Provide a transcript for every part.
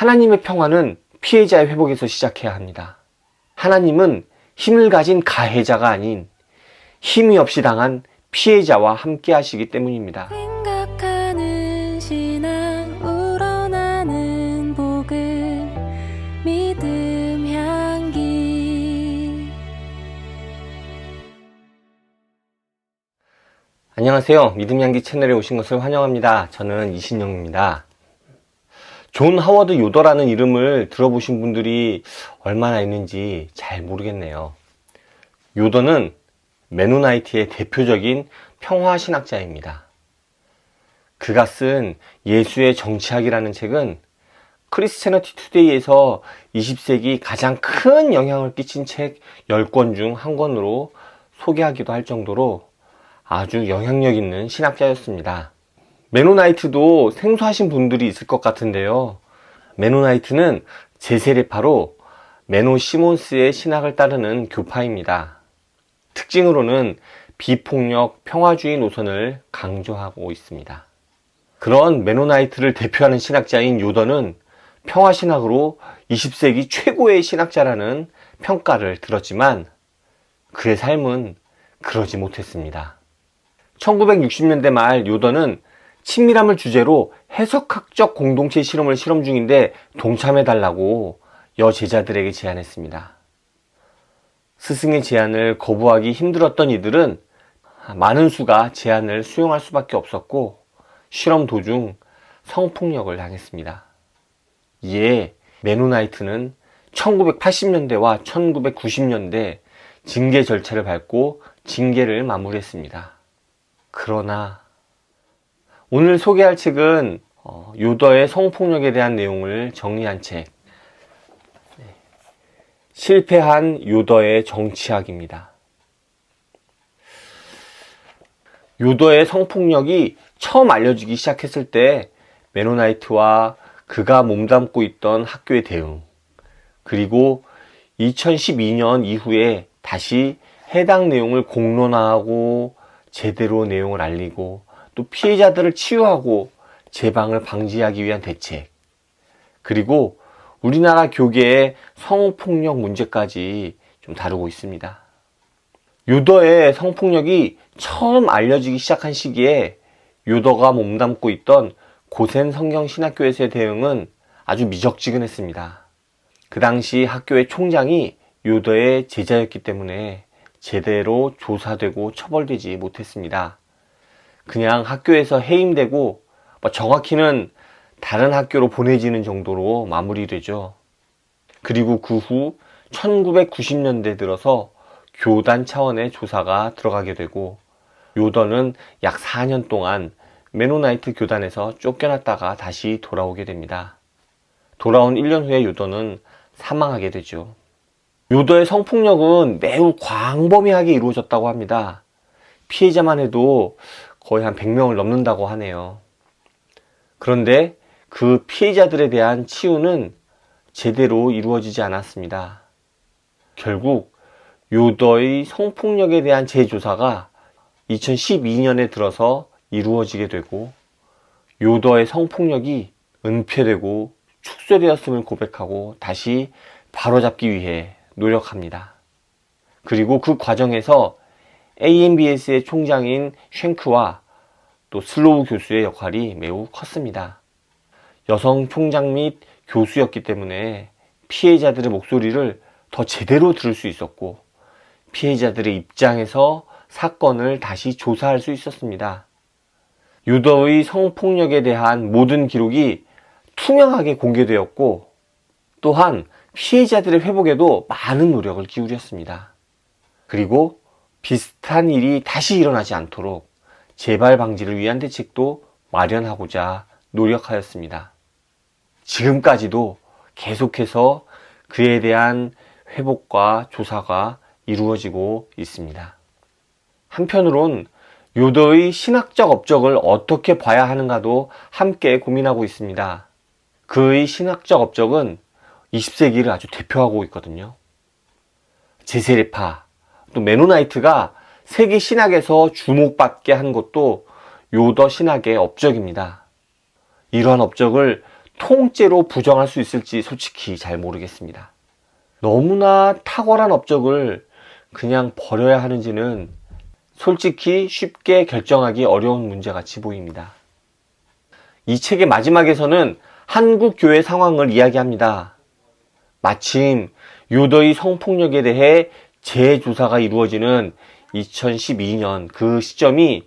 하나님의 평화는 피해자의 회복에서 시작해야 합니다. 하나님은 힘을 가진 가해자가 아닌 힘이 없이 당한 피해자와 함께 하시기 때문입니다. 안녕하세요. 믿음향기 채널에 오신 것을 환영합니다. 저는 이신영입니다. 존 하워드 요더라는 이름을 들어보신 분들이 얼마나 있는지 잘 모르겠네요. 요더는 메노나이트의 대표적인 평화신학자입니다. 그가 쓴 예수의 정치학이라는 책은 크리스체너티 투데이에서 20세기 가장 큰 영향을 끼친 책 10권 중 한 권으로 소개하기도 할 정도로 아주 영향력 있는 신학자였습니다. 메노나이트도 생소하신 분들이 있을 것 같은데요. 메노나이트는 제세례파로 메노 시몬스의 신학을 따르는 교파입니다. 특징으로는 비폭력 평화주의 노선을 강조하고 있습니다. 그런 메노나이트를 대표하는 신학자인 요더는 평화신학으로 20세기 최고의 신학자라는 평가를 들었지만 그의 삶은 그러지 못했습니다. 1960년대 말 요더는 친밀함을 주제로 해석학적 공동체 실험을 실험 중인데 동참해달라고 여제자들에게 제안했습니다. 스승의 제안을 거부하기 힘들었던 이들은 많은 수가 제안을 수용할 수밖에 없었고 실험 도중 성폭력을 당했습니다. 이에 메노나이트는 1980년대와 1990년대 징계 절차를 밟고 징계를 마무리했습니다. 그러나 오늘 소개할 책은 어, 요더의 성폭력에 대한 내용을 정리한 책 네. 실패한 요더의 정치학입니다. 요더의 성폭력이 처음 알려지기 시작했을 때 메노나이트와 그가 몸담고 있던 학교의 대응 그리고 2012년 이후에 다시 해당 내용을 공론화하고 제대로 내용을 알리고 또 피해자들을 치유하고 재방을 방지하기 위한 대책 그리고 우리나라 교계의 성폭력 문제까지 좀 다루고 있습니다. 요더의 성폭력이 처음 알려지기 시작한 시기에 요더가 몸담고 있던 고센 성경 신학교에서의 대응은 아주 미적지근했습니다. 그 당시 학교의 총장이 요더의 제자였기 때문에 제대로 조사되고 처벌되지 못했습니다. 그냥 학교에서 해임되고 뭐 정확히는 다른 학교로 보내지는 정도로 마무리되죠. 그리고 그 후 1990년대 들어서 교단 차원의 조사가 들어가게 되고 요더는 약 4년 동안 메노나이트 교단에서 쫓겨났다가 다시 돌아오게 됩니다. 돌아온 1년 후에 요더는 사망하게 되죠. 요더의 성폭력은 매우 광범위하게 이루어졌다고 합니다. 피해자만 해도 거의 한 100명을 넘는다고 하네요. 그런데 그 피해자들에 대한 치유는 제대로 이루어지지 않았습니다. 결국 요더의 성폭력에 대한 재조사가 2012년에 들어서 이루어지게 되고 요더의 성폭력이 은폐되고 축소되었음을 고백하고 다시 바로잡기 위해 노력합니다. 그리고 그 과정에서 AMBS의 총장인 쉔크와 또 슬로우 교수의 역할이 매우 컸습니다. 여성 총장 및 교수였기 때문에 피해자들의 목소리를 더 제대로 들을 수 있었고 피해자들의 입장에서 사건을 다시 조사할 수 있었습니다. 유더의 성폭력에 대한 모든 기록이 투명하게 공개되었고 또한 피해자들의 회복에도 많은 노력을 기울였습니다. 그리고 비슷한 일이 다시 일어나지 않도록 재발 방지를 위한 대책도 마련하고자 노력하였습니다. 지금까지도 계속해서 그에 대한 회복과 조사가 이루어지고 있습니다. 한편으론 요더의 신학적 업적을 어떻게 봐야 하는가도 함께 고민하고 있습니다. 그의 신학적 업적은 20세기를 아주 대표하고 있거든요. 제세례파, 또 메노나이트가 세계 신학에서 주목받게 한 것도 요더 신학의 업적입니다. 이러한 업적을 통째로 부정할 수 있을지 솔직히 잘 모르겠습니다. 너무나 탁월한 업적을 그냥 버려야 하는지는 솔직히 쉽게 결정하기 어려운 문제 같이 보입니다. 이 책의 마지막에서는 한국 교회 상황을 이야기합니다. 마침 유도의 성폭력에 대해 재조사가 이루어지는 2012년 그 시점이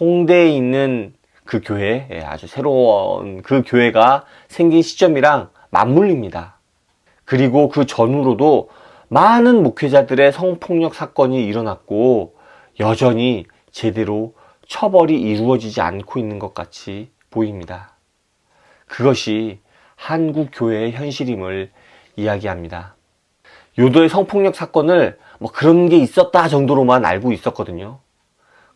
홍대에 있는 그 교회, 예, 아주 새로운 그 교회가 생긴 시점이랑 맞물립니다. 그리고 그 전후로도 많은 목회자들의 성폭력 사건이 일어났고 여전히 제대로 처벌이 이루어지지 않고 있는 것 같이 보입니다. 그것이 한국 교회의 현실임을 이야기합니다. 요도의 성폭력 사건을 뭐 그런 게 있었다 정도로만 알고 있었거든요.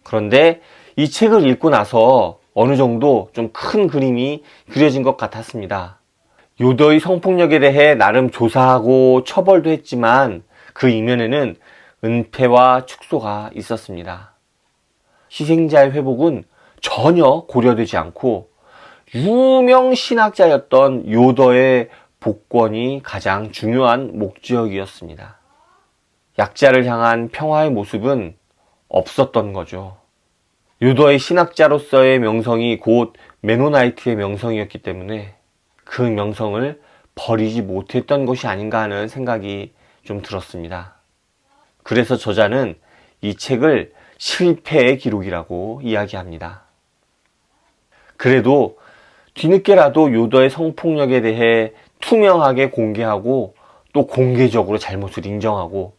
그런데 이 책을 읽고 나서 어느 정도 좀 큰 그림이 그려진 것 같았습니다. 요도의 성폭력에 대해 나름 조사하고 처벌도 했지만 그 이면에는 은폐와 축소가 있었습니다. 희생자의 회복은 전혀 고려되지 않고 유명 신학자였던 요더의 복권이 가장 중요한 목적이었습니다. 약자를 향한 평화의 모습은 없었던 거죠. 요더의 신학자로서의 명성이 곧 메노나이트의 명성이었기 때문에 그 명성을 버리지 못했던 것이 아닌가 하는 생각이 좀 들었습니다. 그래서 저자는 이 책을 실패의 기록이라고 이야기합니다. 그래도 뒤늦게라도 요더의 성폭력에 대해 투명하게 공개하고 또 공개적으로 잘못을 인정하고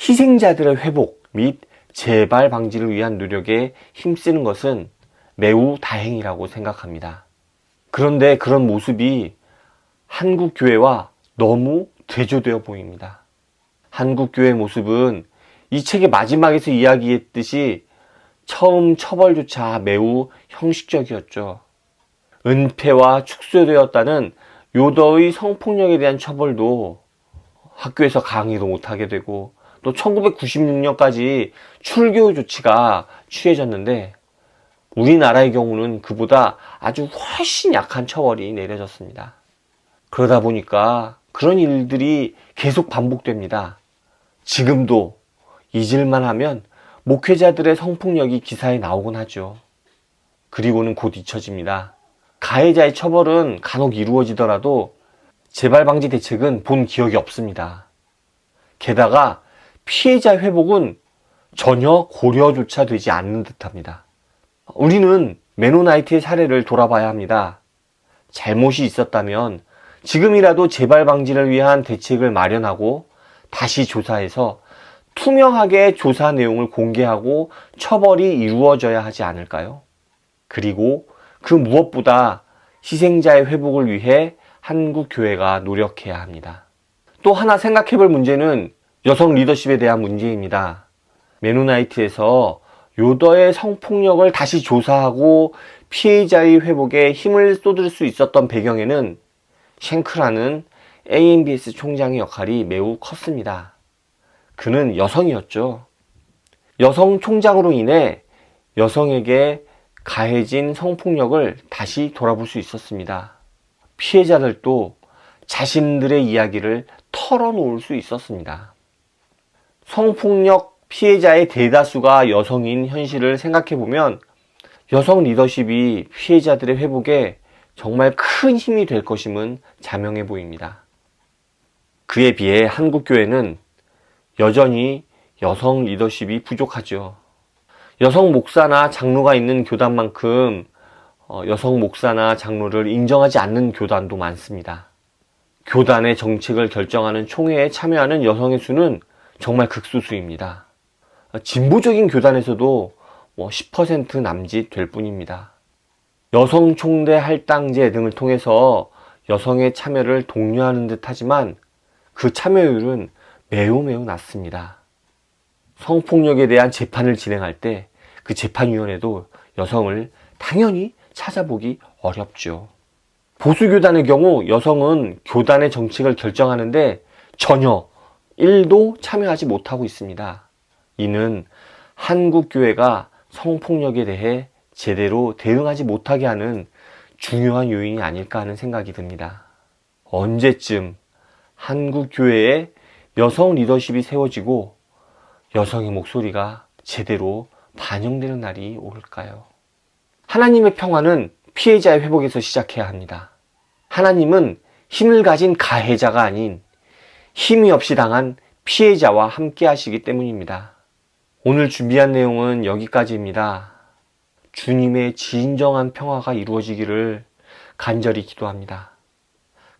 희생자들의 회복 및 재발 방지를 위한 노력에 힘쓰는 것은 매우 다행이라고 생각합니다. 그런데 그런 모습이 한국 교회와 너무 대조되어 보입니다. 한국 교회의 모습은 이 책의 마지막에서 이야기했듯이 처음 처벌조차 매우 형식적이었죠. 은폐와 축소되었다는 요더의 성폭력에 대한 처벌도 학교에서 강의도 못하게 되고 또 1996년까지 출교 조치가 취해졌는데 우리나라의 경우는 그보다 아주 훨씬 약한 처벌이 내려졌습니다. 그러다 보니까 그런 일들이 계속 반복됩니다. 지금도 잊을만 하면 목회자들의 성폭력이 기사에 나오곤 하죠. 그리고는 곧 잊혀집니다. 가해자의 처벌은 간혹 이루어지더라도 재발 방지 대책은 본 기억이 없습니다. 게다가 피해자 회복은 전혀 고려조차 되지 않는 듯합니다. 우리는 메노나이트의 사례를 돌아봐야 합니다. 잘못이 있었다면 지금이라도 재발 방지를 위한 대책을 마련하고 다시 조사해서 투명하게 조사 내용을 공개하고 처벌이 이루어져야 하지 않을까요? 그리고 그 무엇보다 희생자의 회복을 위해 한국 교회가 노력해야 합니다. 또 하나 생각해 볼 문제는 여성 리더십에 대한 문제입니다. 메노나이트에서 요더의 성폭력을 다시 조사하고 피해자의 회복에 힘을 쏟을 수 있었던 배경에는 쉔크라는 AMBS 총장의 역할이 매우 컸습니다. 그는 여성이었죠. 여성 총장으로 인해 여성에게 가해진 성폭력을 다시 돌아볼 수 있었습니다. 피해자들도 자신들의 이야기를 털어놓을 수 있었습니다. 성폭력 피해자의 대다수가 여성인 현실을 생각해보면 여성 리더십이 피해자들의 회복에 정말 큰 힘이 될 것임은 자명해 보입니다. 그에 비해 한국교회는 여전히 여성 리더십이 부족하죠. 여성 목사나 장로가 있는 교단만큼 어, 여성 목사나 장로를 인정하지 않는 교단도 많습니다. 교단의 정책을 결정하는 총회에 참여하는 여성의 수는 정말 극소수입니다. 진보적인 교단에서도 뭐 10% 남짓 될 뿐입니다. 여성 총대 할당제 등을 통해서 여성의 참여를 독려하는 듯 하지만 그 참여율은 매우 매우 낮습니다. 성폭력에 대한 재판을 진행할 때 그 재판위원회도 여성을 당연히 찾아보기 어렵죠. 보수교단의 경우 여성은 교단의 정책을 결정하는데 전혀 1도 참여하지 못하고 있습니다. 이는 한국교회가 성폭력에 대해 제대로 대응하지 못하게 하는 중요한 요인이 아닐까 하는 생각이 듭니다. 언제쯤 한국 교회에 여성 리더십이 세워지고 여성의 목소리가 제대로 반영되는 날이 올까요? 하나님의 평화는 피해자의 회복에서 시작해야 합니다. 하나님은 힘을 가진 가해자가 아닌 힘이 없이 당한 피해자와 함께 하시기 때문입니다. 오늘 준비한 내용은 여기까지입니다. 주님의 진정한 평화가 이루어지기를 간절히 기도합니다.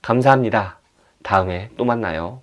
감사합니다. 다음에 또 만나요.